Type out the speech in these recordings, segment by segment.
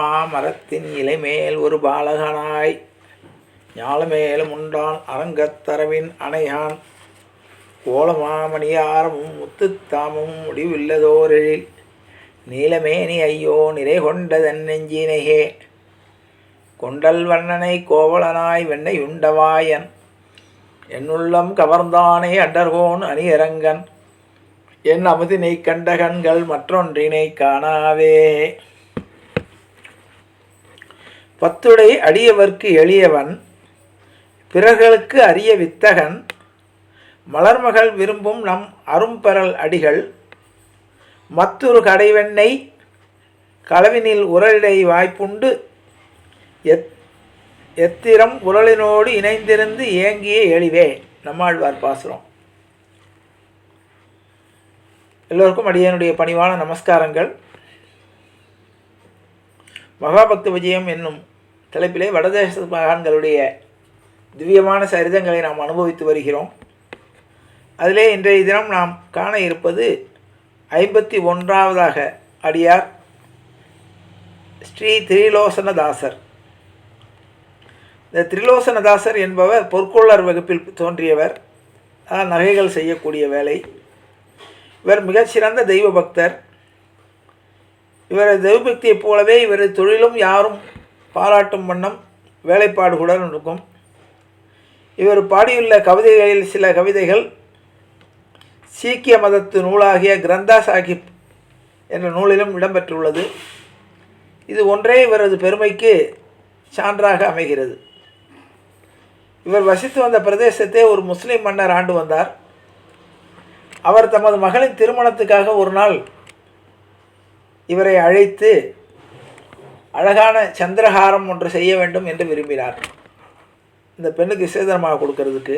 ஆலமா மரத்தின் இலைமேல் ஒரு பாலகனாய். ஞாலமேலும் உண்டான் அரங்கத்தரவின் அணையான். கோலமாமணியாரமும் முத்துத்தாமமும் முடிவில்லதோரெழில் நீலமேனி ஐயோ நிறை கொண்டதன் நெஞ்சினையே கொண்டல் வண்ணனை கோவலனாய் வெண்ணை உண்டவாயன் என்னுள்ளம் கவர்ந்தானே அண்டர்கோன் அணியரங்கன். என் அமுதினை கண்ட கண்கள் மற்றொன்றினை காணாவே பத்துடை அடியவர்க்கு எளியவன் பிறர்களுக்கு அரிய வித்தகன் மலர்மகள் விரும்பும் நம் அரும்பெறல் அடிகள் மத்தொரு கடைவெண்ணை களவினில் உரலிடை வாய்ப்புண்டு எத் எத்திரம் உரலினோடு இணைந்திருந்து ஏங்கிய எளிவே நம்மாழ்வார் பாசுரம். எல்லோருக்கும் அடியனுடைய பணிவான நமஸ்காரங்கள். மகாபக்த விஜயம் என்னும் தலைப்பிலே வடதேச மகான்களுடைய திவ்யமான சரிதங்களை நாம் அனுபவித்து வருகிறோம். அதிலே இன்றைய தினம் நாம் காண இருப்பது ஐம்பத்தி ஒன்றாவதாக அடியார் ஸ்ரீ திரிலோசனதாசர். இந்த திரிலோசனதாசர் என்பவர் பொற்கொள்ளர் வகுப்பில் தோன்றியவர். அதான் நகைகள் செய்யக்கூடிய வேலை. இவர் மிகச்சிறந்த தெய்வ பக்தர் இவரது தெய்வபக்தியைப் போலவே இவரது தொழிலும் யாரும் பாராட்டும் வண்ணம் வேலைப்பாடுகளுடன் இருக்கும். இவர் பாடியுள்ள கவிதைகளில் சில கவிதைகள் சீக்கிய மதத்து நூலாகிய கிரந்தா சாஹிப் என்ற நூலிலும் இடம்பெற்றுள்ளது. இது ஒன்றே இவரது பெருமைக்கு சான்றாக அமைகிறது. இவர் வசித்து வந்த பிரதேசத்தை ஒரு முஸ்லீம் மன்னர் ஆண்டு வந்தார். அவர் தமது மகளின் திருமணத்துக்காக ஒரு நாள் இவரை அழைத்து அழகான சந்திரஹாரம் ஒன்று செய்ய வேண்டும் என்று விரும்பினார். இந்த பெண்ணுக்கு சேதனமாக கொடுக்கறதுக்கு.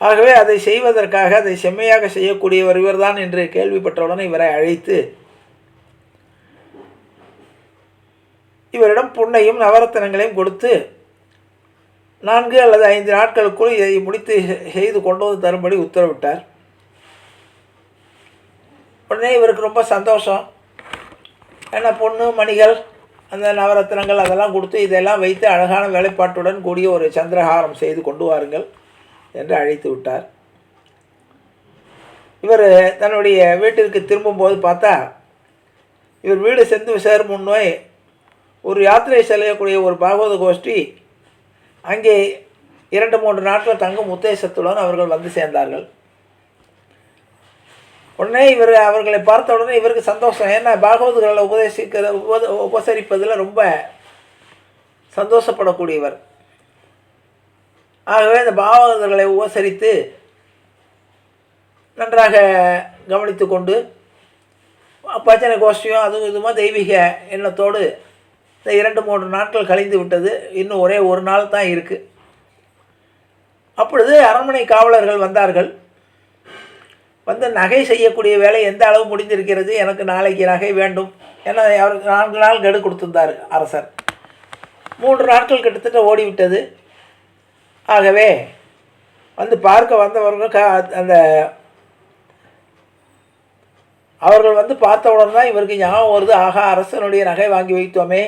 ஆகவே அதை செய்வதற்காக அதை செம்மையாக செய்யக்கூடியவர் இவர்தான் என்று கேள்விப்பட்டவுடன் இவரை அழைத்து இவரிடம் புண்ணையும் நவரத்தனங்களையும் கொடுத்து நான்கு அல்லது ஐந்து நாட்களுக்குள் இதை முடித்து செய்து கொண்டு வந்து தரும்படி உத்தரவிட்டார். உடனே இவருக்கு ரொம்ப சந்தோஷம். ஏன்னா பொண்ணு மணிகள் அந்த நவரத்னங்கள் அதெல்லாம் கொடுத்து இதெல்லாம் வைத்து அழகான வேலைப்பாட்டுடன் கூடிய ஒரு சந்திரஹாரம் செய்து கொண்டு வாருங்கள் என்று அழைத்து விட்டார். இவர் தன்னுடைய வீட்டிற்கு திரும்பும்போது பார்த்தா இவர் வீடு சென்று சேர் முன்னே ஒரு யாத்திரை செல்லக்கூடிய ஒரு பாகவத கோஷ்டி அங்கே இரண்டு மூன்று நாட்கள் தங்கும் உத்தேசத்துடன் அவர்கள் வந்து சேர்ந்தார்கள். உடனே இவர் அவர்களை பார்த்த உடனே இவருக்கு சந்தோஷம். ஏன்னா பாகவதுகளை உபதேசிக்கிற உப உபசரிப்பதில் ரொம்ப சந்தோஷப்படக்கூடியவர். ஆகவே இந்த பாகவதர்களை உபசரித்து நன்றாக கவனித்து கொண்டு பஜனை கோஷ்டியும் அதுவும் இதுமா தெய்வீக எண்ணத்தோடு இந்த இரண்டு மூன்று நாட்கள் கழிந்து விட்டது. இன்னும் ஒரே ஒரு நாள் தான் இருக்குது அப்பொழுது அரண்மனை காவலர்கள் வந்தார்கள். வந்து நகை செய்யக்கூடிய வேலை எந்த அளவு முடிந்திருக்கிறது? எனக்கு நாளைக்கு நகை வேண்டும். ஏன்னா அவருக்கு நான்கு நாள் கெடு கொடுத்திருந்தார் அரசர். மூன்று நாட்கள் கிட்டத்தட்ட ஓடிவிட்டது. ஆகவே வந்து பார்க்க வந்தவர்கள் க அந்த அவர்கள் வந்து பார்த்தவுடன் தான் இவருக்கு ஞாபகம் வருது ஆகா அரசனுடைய நகை வாங்கி வைத்தோமே.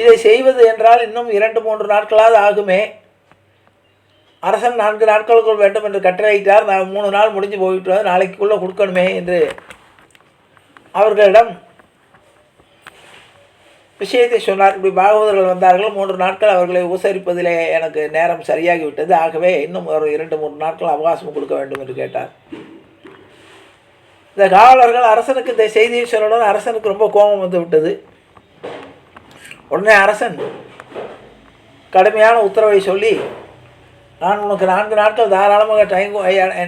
இதை செய்வது என்றால் இன்னும் இரண்டு மூன்று நாட்களாவது ஆகுமே. அரசன் நான்கு நாட்களுக்குள் வேண்டும் என்று கட்டளையிட்டார். நான் மூணு நாள் முடிஞ்சு போயிட்டு நாளைக்குள்ளே கொடுக்கணுமே என்று அவர்களிடம் விஷயத்தை சொன்னார். இப்படி பாகவதர்கள் வந்தார்கள். மூன்று நாட்கள் அவர்களை உபசரிப்பதிலே எனக்கு நேரம் சரியாகிவிட்டது. ஆகவே இன்னும் ஒரு இரண்டு மூன்று நாட்கள் அவகாசம் கொடுக்க வேண்டும் என்று கேட்டார். இந்த காவலர்கள் அரசனுக்கு இந்த செய்தியை சொல்லணும்னு அரசனுக்கு ரொம்ப கோபம் வந்து விட்டது. உடனே அரசன் கடுமையான உத்தரவை சொல்லி நான் உனக்கு நான்கு நாட்கள் தாராளமாக டைம்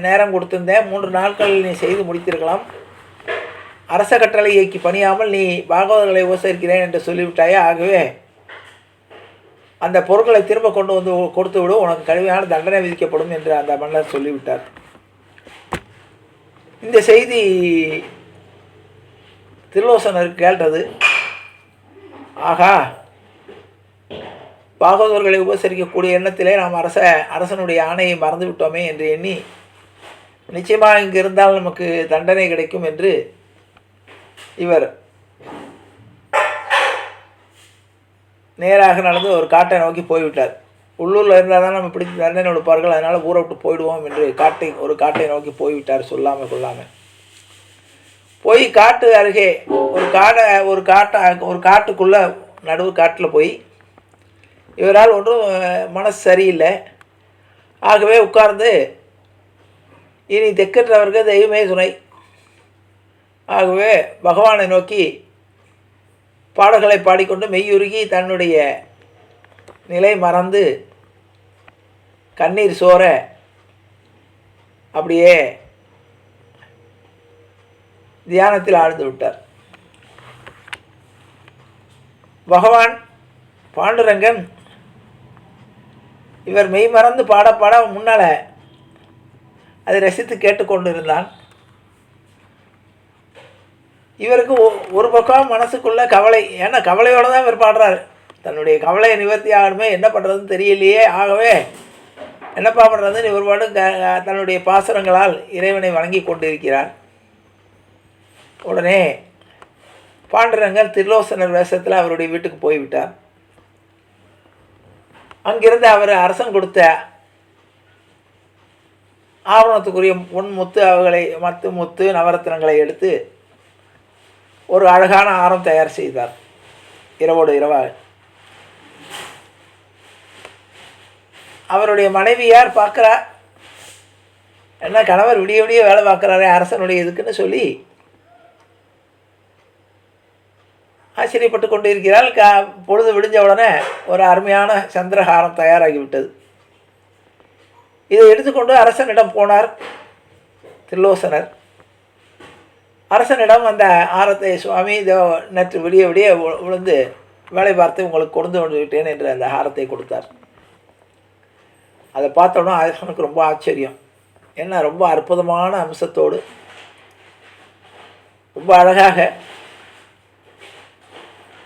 நேரம் கொடுத்திருந்தேன். மூன்று நாட்கள் நீ செய்து முடித்திருக்கலாம். அரச கட்டளை இயக்கி பணியாமல் நீ பாகவதர்களை உபசரிக்கிறேன் என்று சொல்லிவிட்டாயே? ஆகவே அந்த பொருட்களை திரும்ப கொண்டு வந்து கொடுத்து விடும் உனக்கு கடுமையான தண்டனை விதிக்கப்படும் என்று அந்த மன்னர் சொல்லிவிட்டார். இந்த செய்தி திருலோசனருக்கு கேட்டது. ஆகா பாகவதர்களை உபசரிக்கக்கூடிய எண்ணத்திலே நாம் அரச அரசனுடைய ஆணையை மறந்து விட்டோமே என்று எண்ணி நிச்சயமாக இங்கு இருந்தால் நமக்கு தண்டனை கிடைக்கும் என்று இவர் நேராக நடந்து ஒரு காட்டை நோக்கி போய்விட்டார். உள்ளூரில் இருந்தால் தான் நம்ம பிடிச்சி தண்டனை கொடுப்பார்கள் அதனால் ஊரை விட்டு போயிடுவோம் என்று காட்டை ஒரு காட்டை நோக்கி போய்விட்டார் சொல்லாமல் கொள்ளாமல் போய் காட்டு அருகே ஒரு காடை ஒரு காட்டை ஒரு காட்டுக்குள்ளே நடுவு காட்டில் போய் இவரால் ஒன்றும் மனசு சரியில்லை. ஆகவே உட்கார்ந்து இனி தெற்கற்றவருக்கு தெய்வமே துணை. ஆகவே பகவானை நோக்கி பாடல்களை பாடிக்கொண்டு மெய்யுருகி தன்னுடைய நிலை மறந்து கண்ணீர் சோர அப்படியே தியானத்தில் ஆழ்ந்து விட்டார். பகவான் பாண்டுரங்கன் இவர் மெய் மறந்து பாட பாட முன்னால் அதை ரசித்து கேட்டுக்கொண்டிருந்தான். இவருக்கு ஒ- ஒரு பக்கம் மனசுக்குள்ள கவலை ஏன்னா கவலையோடு தான் இவர் பாடுறாரு. தன்னுடைய கவலையை நிவர்த்தி ஆகணுமே என்ன பண்ணுறதுன்னு தெரியலையே ஆகவே என்னப்பா பண்ணுறதுன்னு இவர் பாடும் க- தன்னுடைய பாசுரங்களால் இறைவனை வணங்கி கொண்டிருக்கிறார். உடனே பாண்டுரங்கர் திருலோசனர் வேஷத்தில் அவருடைய வீட்டுக்கு போய்விட்டார். அங்கிருந்து அவர் அரசன் கொடுத்த ஆவணத்துக்குரிய பொன் முத்து அவர்களை மத்து முத்து நவரத்தினங்களை எடுத்து ஒரு அழகான ஆரம் தயார் செய்தார். இரவோடு இரவாக. அவருடைய மனைவியார் பார்க்குறா? என்ன கணவர் விடிய விடிய வேலை பார்க்குறாரே அரசனுடைய இதுக்குன்னு சொல்லி ஆச்சரியப்பட்டு கொண்டு இருக்கிறாள் க பொழுது விடிஞ்ச உடனே ஒரு அருமையான சந்திரஹாரம் தயாராகிவிட்டது. இதை எடுத்துக்கொண்டு அரசனிடம் போனார் திரிலோசனர் அரசனிடம் அந்த ஆரத்தை சுவாமி இதோ நேற்று விடிய விடிய விழுந்து வேலை பார்த்து உங்களுக்கு கொண்டு வந்து விட்டேன் என்று அந்த ஹாரத்தை கொடுத்தார். அதை பார்த்தோன்னா அரசனுக்கு ரொம்ப ஆச்சரியம். ஏன்னா ரொம்ப அற்புதமான அம்சத்தோடு ரொம்ப அழகாக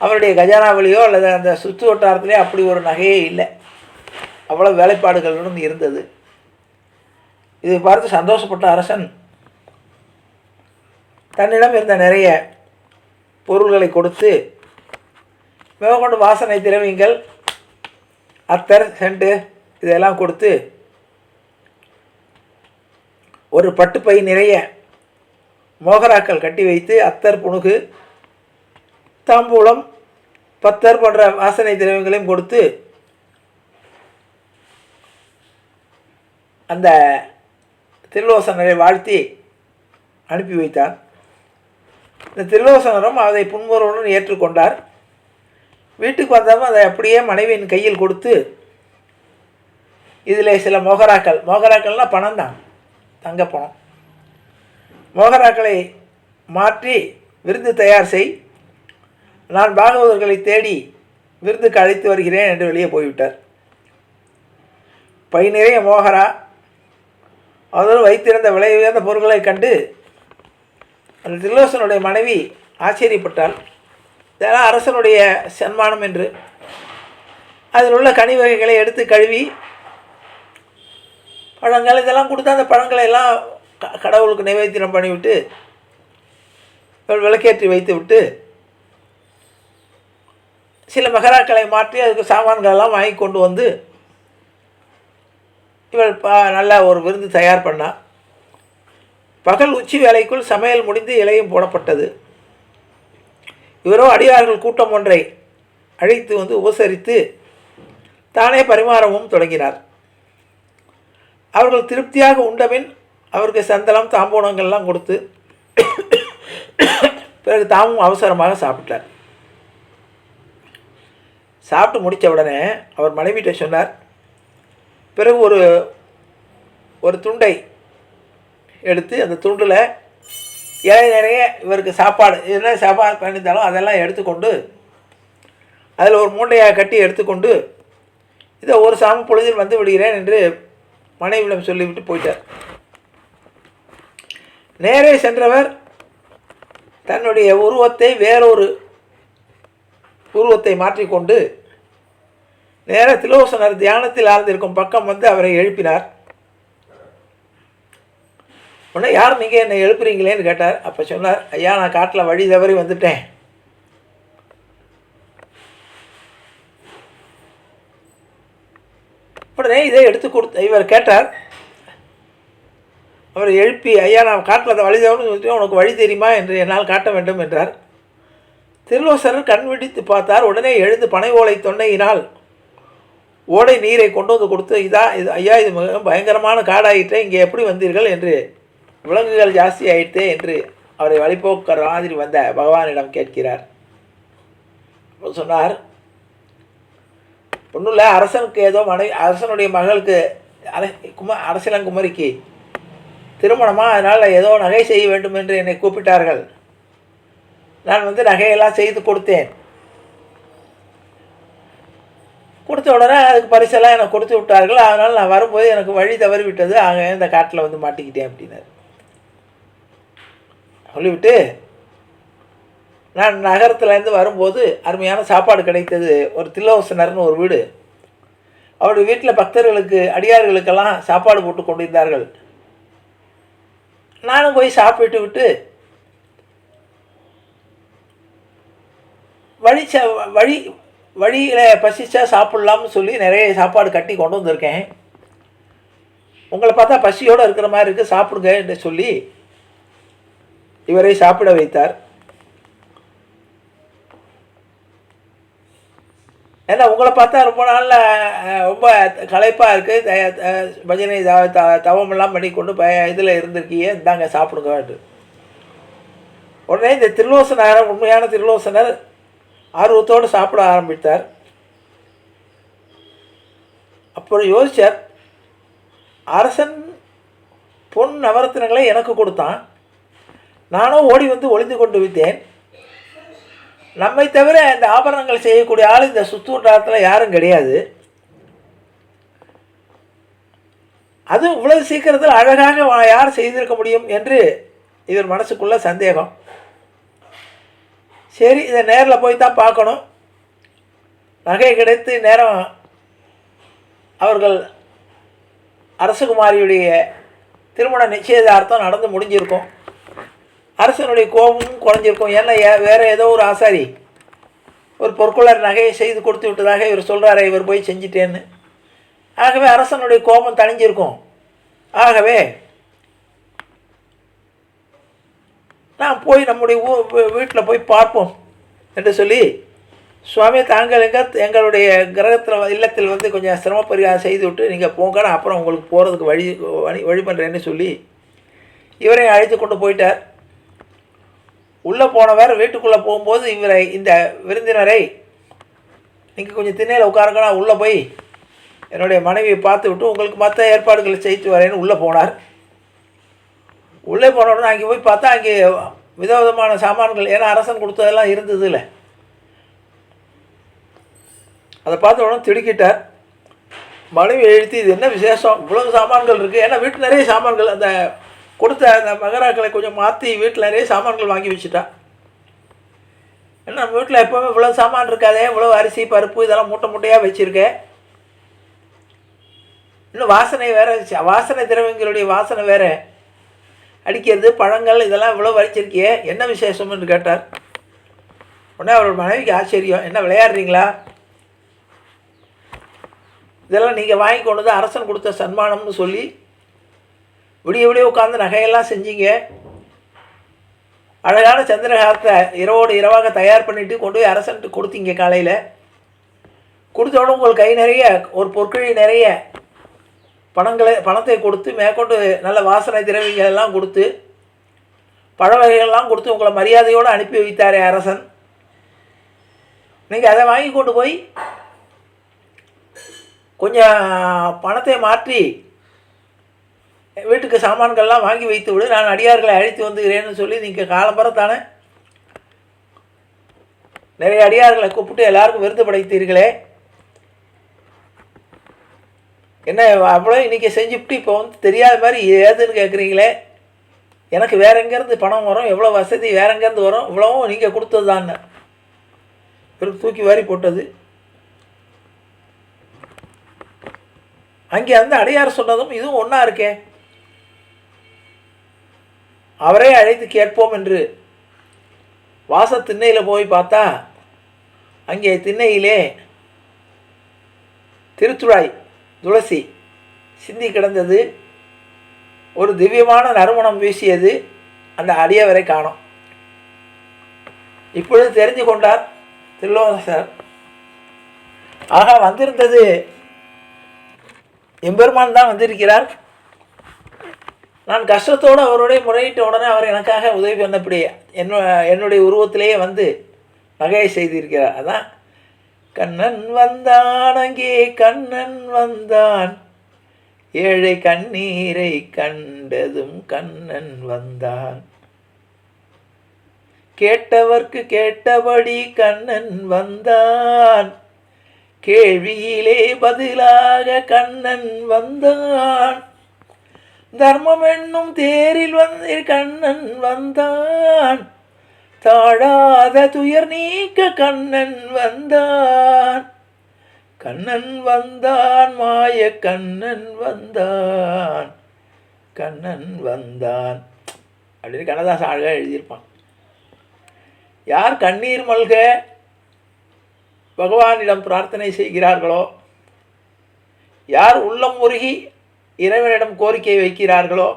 அவருடைய கஜானாவிலேயோ அல்லது அந்த சுற்று வட்டாரத்திலேயோ அப்படி ஒரு நகையே இல்லை. அவ்வளோ வேலைப்பாடுகளுடன் இருந்தது. இதை பார்த்து சந்தோஷப்பட்ட அரசன் தன்னிடம் இருந்த நிறைய பொருள்களை கொடுத்து மேற்கொண்டு வாசனை திரவியங்கள் அத்தர் செண்டு இதெல்லாம் கொடுத்து ஒரு பட்டுப்பை நிறைய மோகராக்கள் கட்டி வைத்து அத்தர் புணுகு தாம்பூலம் பத்தர் போன்ற வாசனை திரவியங்களையும் கொடுத்து அந்த திருலோசனரை வாழ்த்தி அனுப்பி வைத்தார். இந்த திருலோசனரும் அதை புன்முறவுடன் ஏற்றுக்கொண்டார். வீட்டுக்கு வந்தவன் அதை அப்படியே மனைவியின் கையில் கொடுத்து இதில் சில மோகராக்கள் மோகராக்கள்னால் பணம் தான் தங்க பணம். மோகராக்களை மாற்றி விருந்து தயார் செய் நான் பாகவதர்களை தேடி விருந்துக்கு அழைத்து வருகிறேன் என்று வெளியே போய்விட்டார். பை நிறைய மோகரா அதோடு வைத்திருந்த விலை உயர்ந்த பொருட்களை கண்டு அந்த திரிலோசனுடைய மனைவி ஆச்சரியப்பட்டாள். இதெல்லாம் அரசனுடைய சன்மானம் என்று. அதில் உள்ள கனி வகைகளை எடுத்து கழுவி பழங்கள் இதெல்லாம் கொடுத்து அந்த பழங்களை எல்லாம் க- கடவுளுக்கு நிவேத்தினம் பண்ணிவிட்டு விளக்கேற்றி வைத்து விட்டு சில மகராக்களை மாற்றி அதுக்கு சாமான்கள் எல்லாம் வாங்கி கொண்டு வந்து இவள் பா நல்லா ஒரு விருந்து தயார் பண்ணா. பகல் உச்சி வேலைக்குள் சமையல் முடிந்து இலையும் போடப்பட்டது. இவரோ அடியார்கள் கூட்டம் ஒன்றை அழைத்து வந்து உபசரித்து தானே பரிமாறவும் தொடங்கினார். அவர்கள் திருப்தியாக உண்டபின் அவருக்கு சந்தனம் தாம்பூலங்கள்லாம் கொடுத்து பிறகு தாமும் அவசரமாக சாப்பிட்டார். சாப்பிட்டு முடித்த உடனே அவர் மனைவிட்ட சொன்னார் பிறகு ஒரு ஒரு துண்டை எடுத்து அந்த துண்டில் இலை நிறைய இவருக்கு சாப்பாடு என்ன சாப்பாடு பண்ணியிருந்தாலும் அதெல்லாம் எடுத்துக்கொண்டு அதில் ஒரு மூட்டையாக கட்டி எடுத்துக்கொண்டு இதை ஒரு சாமி பொழுதில் வந்து விடுகிறேன் என்று மனைவியிடம் சொல்லிவிட்டு போயிட்டார். நேரே சென்றவர் தன்னுடைய உருவத்தை வேறொரு உருவத்தை மாற்றிக்கொண்டு நேர திலோசனர் தியானத்தில் ஆழ்ந்திருக்கும் பக்கம் வந்து அவரை எழுப்பினார். உடனே யார் நீங்கள் என்னை எழுப்புறீங்களேன்னு கேட்டார். அப்போ சொன்னார் ஐயா நான் காட்டில் வழி தவறி வந்துட்டேன். உடனே இதை எடுத்து கொடுத்த இவர் கேட்டார் அவர் எழுப்பி ஐயா நான் காட்டில் வழிதவனு சொல்லிட்டு உனக்கு வழி தெரியுமா? என்று என்னால் காட்ட வேண்டும் என்றார். திருலோசனர் கண் விடித்து பார்த்தார். உடனே எழுந்து பனை ஓலை தொண்டையினால் ஓடை நீரை கொண்டு வந்து கொடுத்து இதா இது ஐயா இது மிக பயங்கரமான காடாயிற்றே இங்கே எப்படி வந்தீர்கள்? என்று விலங்குகள் ஜாஸ்தி ஆயிட்டே என்று அவரை வழிபோக்கிற மாதிரி வந்த பகவானிடம் கேட்கிறார். சொன்னார் ஒன்றும் இல்லை அரசனுக்கு ஏதோ மனை அரசனுடைய மகளுக்கு அர கும அரசியலங்குமரிக்கு திருமணமாக அதனால் ஏதோ நகை செய்ய வேண்டும் என்று என்னை கூப்பிட்டார்கள். நான் வந்து நகையெல்லாம் செய்து கொடுத்தேன். கொடுத்த உடனே அதுக்கு பரிசெல்லாம் எனக்கு கொடுத்து விட்டார்கள். அதனால் நான் வரும்போது எனக்கு வழி தவறி விட்டது ஆக இந்த காட்டில் வந்து மாட்டிக்கிட்டேன் அப்படின்னாரு. சொல்லிவிட்டு நான் நகரத்துலேருந்து வரும்போது அருமையான சாப்பாடு கிடைத்தது. ஒரு தில்லோசனர்னு ஒரு வீடு. அவருடைய வீட்டில் பக்தர்களுக்கு அடியார்களுக்கெல்லாம் சாப்பாடு போட்டு கொண்டிருந்தார்கள். நானும் போய் சாப்பிட்டு விட்டு வழி ச வழி வழியில் பசிச்சா சாப்பிட்லாம்னு சொல்லி நிறைய சாப்பாடு கட்டி கொண்டு வந்திருக்கேன். உங்களை பார்த்தா பசியோடு இருக்கிற மாதிரி இருக்குது சாப்பிடுங்க என்று சொல்லி இவரை சாப்பிட வைத்தார். ஏன்னா உங்களை பார்த்தா ரொம்ப நாளில் ரொம்ப களைப்பாக இருக்குது பஜனை த- த- தவமெல்லாம் பண்ணி கொண்டு ப இதில் இருந்திருக்கீங்க இந்தாங்க சாப்பிடுங்க உடனே இந்த திருலோசனார் உண்மையான திருலோசனர் ஆர்வத்தோடு சாப்பிட ஆரம்பித்தார். அப்புறம் யோசித்தார் அரசன் பொன் நவரத்தினங்களை எனக்கு கொடுத்தான். நானும் ஓடி வந்து ஒளிந்து கொண்டு விட்டேன். நம்மை தவிர இந்த ஆபரணங்கள் செய்யக்கூடிய ஆள் இந்த சுத்துவட்டாரத்தில் யாரும் கிடையாது. அது இவ்வளவு சீக்கிரத்தில் அழகாக வா- யார் செய்திருக்க முடியும்? என்று இவர் மனசுக்குள்ள சந்தேகம். சரி இதை நேரில் போய் தான் பார்க்கணும். நகை கிடைத்து நேரம் அவர்கள் அரசகுமாரியுடைய திருமண நிச்சயதார்த்தம் நடந்து முடிஞ்சிருக்கும். அரசனுடைய கோபமும் குறைஞ்சிருக்கும். ஏன்னா ஏ- ஏதோ ஒரு ஆசாரி ஒரு பொற்கொள்ளர் நகையை செய்து கொடுத்து விட்டதாக இவர் சொல்கிறாரே இவர் போய் செஞ்சிட்டேன்னு. ஆகவே அரசனுடைய கோபம் தணிஞ்சிருக்கும். ஆகவே நான் போய் நம்முடைய ஊ வீட்டில் போய் பார்ப்போம் என்று சொல்லி சுவாமி தாங்கள் எங்க எங்களுடைய கிரகத்தில் இல்லத்தில் வந்து கொஞ்சம் சிரமப்பரிகாரம் செய்து விட்டு நீங்கள் போங்க நான் அப்புறம் உங்களுக்கு போகிறதுக்கு வழி வழி வழி பண்ணுறேன்னு சொல்லி இவரை அழைத்து கொண்டு போயிட்டார். உள்ளே போனவர் வீட்டுக்குள்ளே போகும்போது இவரை இந்த விருந்தினரை நீங்கள் கொஞ்சம் திண்ணையில் உட்காருங்கன்னா உள்ளே போய் என்னுடைய மனைவியை பார்த்து விட்டு உங்களுக்கு மற்ற ஏற்பாடுகளை செய்து வரேன்னு உள்ளே போனார். உள்ளே போன உடனே அங்கே போய் பார்த்தா அங்கே விதவிதமான சாமான்கள் ஏன்னா அரசன் கொடுத்ததெல்லாம் இருந்தது இல்லை. அதை பார்த்த உடனே திடுக்கிட்டார். மனைவி எழுத்தி இது என்ன விசேஷம்? இவ்வளவு சாமான்கள் இருக்குது ஏன்னா வீட்டில் நிறைய சாமான்கள் அந்த கொடுத்த அந்த மகராக்களை கொஞ்சம் மாற்றி வீட்டில் நிறைய சாமான்கள் வாங்கி வச்சுட்டா. ஏன்னா நம்ம வீட்டில் எப்போவுமே இவ்வளோ சாமான் இருக்காதே? இவ்வளோ அரிசி பருப்பு இதெல்லாம் மூட்டை மூட்டையாக வச்சுருக்கேன் இன்னும் வாசனை வேறு வாசனை திரவியங்களுடைய வாசனை வேறு. அடிக்கிறது பழங்கள் இதெல்லாம் இவ்வளோ வச்சிருக்கியே என்ன விசேஷம்னு கேட்டார். உடனே அவர் மனைவிக்கு ஆச்சரியம் என்ன விளையாடுறீங்களா? இதெல்லாம் நீங்கள் வாங்கி கொண்டு வந்து அரசன் கொடுத்த சன்மானம்னு சொல்லி விடிய விடிய உட்காந்து நகையெல்லாம் செஞ்சீங்க. அழகான சந்திரகாரத்தை இரவோடு இரவாக தயார் பண்ணிவிட்டு கொண்டு போய் அரசன்ட்டு கொடுத்தீங்க காலையில். கொடுத்தோட உங்கள் கை நிறைய ஒரு பொற்கிழி நிறைய பணங்களை பணத்தை கொடுத்து மேற்கொண்டு நல்ல வாசனை திரவியங்கள் எல்லாம் கொடுத்து பழ வகைகள்லாம் கொடுத்து உங்களை மரியாதையோடு அனுப்பி வைத்தாரே அரசன். நீங்கள் அதை வாங்கி கொண்டு போய் கொஞ்சம் பணத்தை மாற்றி வீட்டுக்கு சாமான்கள்லாம் வாங்கி வைத்து விடு. நான் அடியார்களை அழைத்து வந்துகிறேன்னு சொல்லி நீங்கள் காலம்பரத்தானே நிறைய அடியார்களை கூப்பிட்டு எல்லாருக்கும் விருது படைத்தீர்களே. என்ன அவ்வளோ இன்றைக்கி செஞ்சுப்பிட்டு இப்போ வந்து தெரியாத மாதிரி ஏதுன்னு கேட்குறீங்களே எனக்கு வேற எங்கேருந்து பணம் வரும் எவ்வளோ வசதி வேற எங்கேருந்து வரும் இவ்வளவும் நீங்கள் கொடுத்தது தான் இவருக்கு தூக்கி வாரி போட்டது. அங்கே வந்து அடையார் சொன்னதும் இதுவும் ஒன்றா இருக்கே. அவரே அழைத்து கேட்போம் என்று. வாச திண்ணையில் போய் பார்த்தா அங்கே திண்ணையிலே திருத்துழாய் துளசி சிந்தி கிடந்தது. ஒரு திவ்யமான நறுமணம் வீசியது அந்த அடியவரை காணும். இப்பொழுது தெரிஞ்சு கொண்டார் திருலோகசர் ஆக வந்திருந்தது. எம்பெருமான் தான் வந்திருக்கிறார். நான் கஷ்டத்தோடு அவருடைய முறையிட்ட உடனே அவர் எனக்காக உதவி பண்ணப்படி என்ன என்னுடைய உருவத்திலேயே வந்து நகையை செய்திருக்கிறார். அதான் கண்ணன் வந்தான் அங்கே கண்ணன் வந்தான். ஏழை கண்ணீரை கண்டதும் கண்ணன் வந்தான். கேட்டவர்க்கு கேட்டபடி கண்ணன் வந்தான். கேள்வியிலே பதிலாக கண்ணன் வந்தான். தர்மம் என்னும் தேரில் வந்து கண்ணன் வந்தான். தாழாத துயர் நீக்க கண்ணன் வந்தான். கண்ணன் வந்தான் மாய கண்ணன் வந்தான். கண்ணன் வந்தான். அப்படின்னு கண்ணதாசன் அழகாக எழுதியிருப்பான். யார் கண்ணீர் மல்க பகவானிடம் பிரார்த்தனை செய்கிறார்களோ யார் உள்ளம் உருகி இறைவனிடம் கோரிக்கை வைக்கிறார்களோ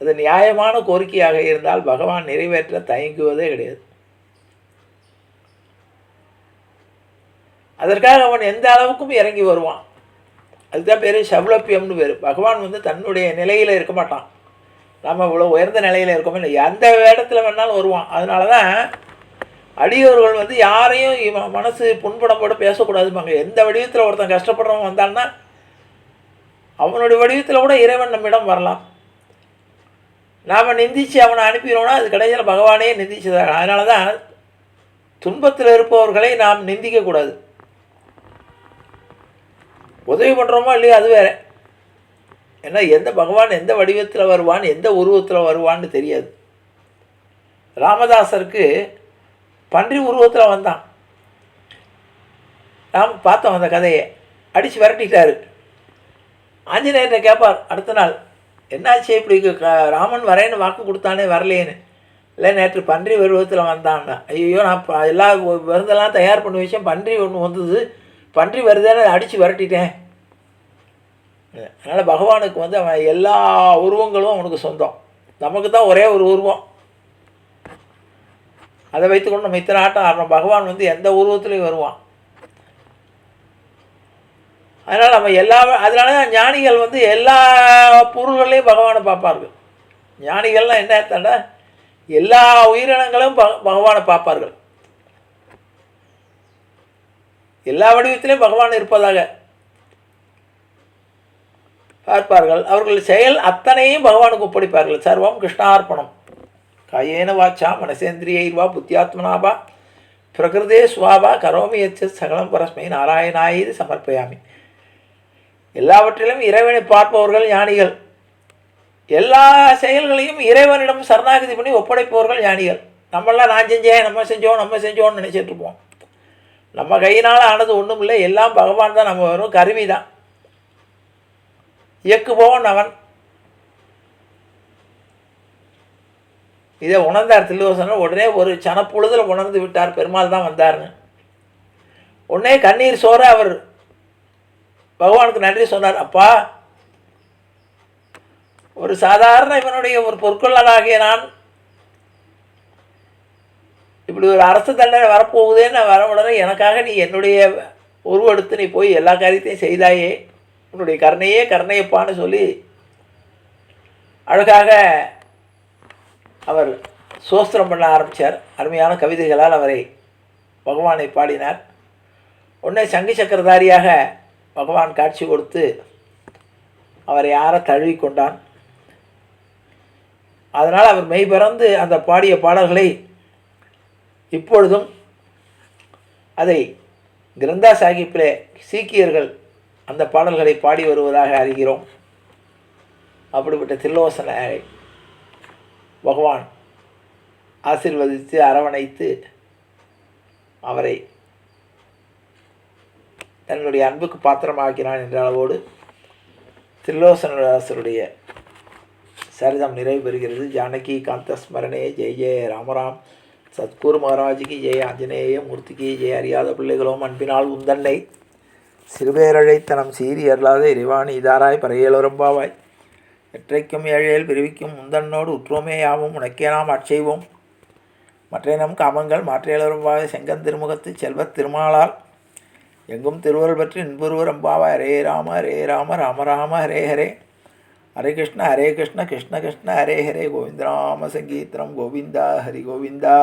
அது நியாயமான கோரிக்கையாக இருந்தால் பகவான் நிறைவேற்ற தயங்குவதே கிடையாது. அதற்காக அவன் எந்த அளவுக்கும் இறங்கி வருவான். அதுதான் பேர் சவுலப்பியம்னு பேர். பகவான் வந்து தன்னுடைய நிலையில் இருக்க மாட்டான். நம்ம இவ்வளோ உயர்ந்த நிலையில் இருக்கோமே இல்லை எந்த இடத்துல வேணாலும் வருவான். அதனால தான் அடியோர்கள் வந்து யாரையும் இவன் மனசு புண்படப்போட பேசக்கூடாதுப்பாங்க எந்த வடிவத்தில் ஒருத்தன் கஷ்டப்படுறவன் வந்தான்னா அவனுடைய வடிவத்தில் கூட இறைவன் நம்மிடம் வரலாம். நாம் நிந்திச்சு அவனை அனுப்பிடுவோம்னா அது கடைசியில் பகவானே நிந்திச்சதாக அதனால தான் துன்பத்தில் இருப்பவர்களை நாம் நிந்திக்கக்கூடாது உதவி பண்ணுறோமோ இல்லையோ அது வேற. ஏன்னா எந்த பகவான் எந்த வடிவத்தில் வருவான் எந்த உருவத்தில் வருவான்னு தெரியாது. ராமதாசருக்கு பன்றி உருவத்தில் வந்தான். நாம் பார்த்தோம் அந்த கதையை. அடித்து விரட்டிட்டாரு. ஆஞ்சநேயர்கிட்ட கேட்பார் அடுத்த நாள் என்னாச்சு இப்படி க- ராமன் வரேன்னு வாக்கு கொடுத்தானே வரலேன்னு. இல்லை நேற்று பன்றி உருவத்தில் வந்தான்னா ஐயோ நான் எல்லா விருந்தெல்லாம் தயார் பண்ணி விஷயம் பன்றி ஒன்று வந்தது. பன்றி வருதேன்னு அடித்து விரட்டிட்டேன். அதனால் பகவானுக்கு வந்து அவன் எல்லா உருவங்களும் அவனுக்கு சொந்தம். நமக்கு தான் ஒரே ஒரு உருவம். அதை வைத்துக்கொண்டு நம்ம இத்தனை ஆட்டம் ஆடுறோம். பகவான் வந்து எந்த உருவத்துலையும் வருவான். அதனால் நம்ம எல்லா அதனால தான் ஞானிகள் வந்து எல்லா பொருள்களையும் பகவானை பார்ப்பார்கள். ஞானிகள்லாம் என்ன அர்த்தம்னா எல்லா உயிரினங்களும் பக பகவானை பார்ப்பார்கள். எல்லா வடிவத்திலையும் பகவான் இருப்பதாக பார்ப்பார்கள். அவர்கள் செயல் அத்தனையும் பகவானுக்கு ஒப்படைப்பார்கள். சர்வம் கிருஷ்ணார்ப்பணம். காயேன வாச்சா மனசேந்திரியைர்வா புத்தியாத்மனாபா. பிரகிருதே சுவாபா கரோமி எச்ச சகலம் பரஸ்மை நாராயணாயிது சமர்ப்பயாமி. எல்லாவற்றிலும் இறைவனை பார்ப்பவர்கள் ஞானிகள். எல்லா செயல்களையும் இறைவனிடம் சரணாகதி பண்ணி ஒப்படைப்பவர்கள் ஞானிகள். நம்மளாம் நான் செஞ்சேன் நம்ம செஞ்சோம் நம்ம செஞ்சோம்னு நினச்சிட்டு இருப்போம். நம்ம கையினால் ஆனது ஒன்றும் இல்லை எல்லாம் பகவான் தான் நம்ம வரும் கருவி தான். இயக்குபவன் அவன். இதை உணர்ந்தார் தில்லுவசனர் உடனே ஒரு சனப்பொழுதில் உணர்ந்து விட்டார் பெருமாள் தான் வந்தார்னு. உடனே கண்ணீர் சோற அவர் பகவானுக்கு நன்றி சொன்னார். அப்பா ஒரு சாதாரண இவனுடைய ஒரு பொற்கொள்ளலாகிய நான் இப்படி ஒரு அரசு தண்டனை வரப்போகுதேன்னு வர உடனே எனக்காக நீ என்னுடைய உருவெடுத்து நீ போய் எல்லா காரியத்தையும் செய்தாயே. உன்னுடைய கருணையே கருணையப்பான்னு சொல்லி அழகாக அவர் சோஸ்திரம் பண்ண ஆரம்பித்தார் அருமையான கவிதைகளால் அவரை பகவானை பாடினார். உடனே சங்கு சக்கரதாரியாக பகவான் காட்சி கொடுத்து அவரை யார தழுவி கொண்டான் அதனால் அவர் மெய் பிறந்து அந்த பாடிய பாடல்களை இப்பொழுதும் அதை கிரந்தா சாஹிப்பிலே சீக்கியர்கள் அந்த பாடல்களை பாடி வருவதாக அறிகிறோம். அப்படிப்பட்ட தில்லோசனை பகவான் ஆசீர்வதித்து அரவணைத்து அவரை தன்னுடைய அன்புக்கு பாத்திரமாக்கினான் என்ற அளவோடு தில்லோசனதாசருடைய சரிதம் நிறைவு பெறுகிறது. ஜானகி காந்த ஸ்மரணே ஜெய ஜெய ராமராம் சத்குரு மகாராஜிக்கு ஜெய ஆஞ்சநேய மூர்த்திக்கு ஜெய அறியாத பிள்ளைகளும் அன்பினால் உந்தன்னை சிறுபேரழைத்தனம் சீரி அருளாத இறைவாணி இதாராய் பரையலுரம்பாவாய் எற்றைக்கும் ஏழையில் பிரிவிக்கும் முந்தன்னோடு உற்றோமே யாவும் உனக்கே நாம் ஆட்செய்வோம் மற்ற நம் காமங்கள் மாற்றையலுரம்பாவை செங்கன் திருமுகத்து செல்வத் திருமாலால் எங்கும் திருவருள் பற்றி இன்பொருவர் பாவா. ஹரே ராம ரே ராம ராம ராம ஹரே ஹரே. ஹரே கிருஷ்ண ஹரே கிருஷ்ண கிருஷ்ண கிருஷ்ண ஹரே ஹரே. கோவிந்த ராம சங்கீத்திரம் கோவிந்தா ஹரி கோவிந்தா.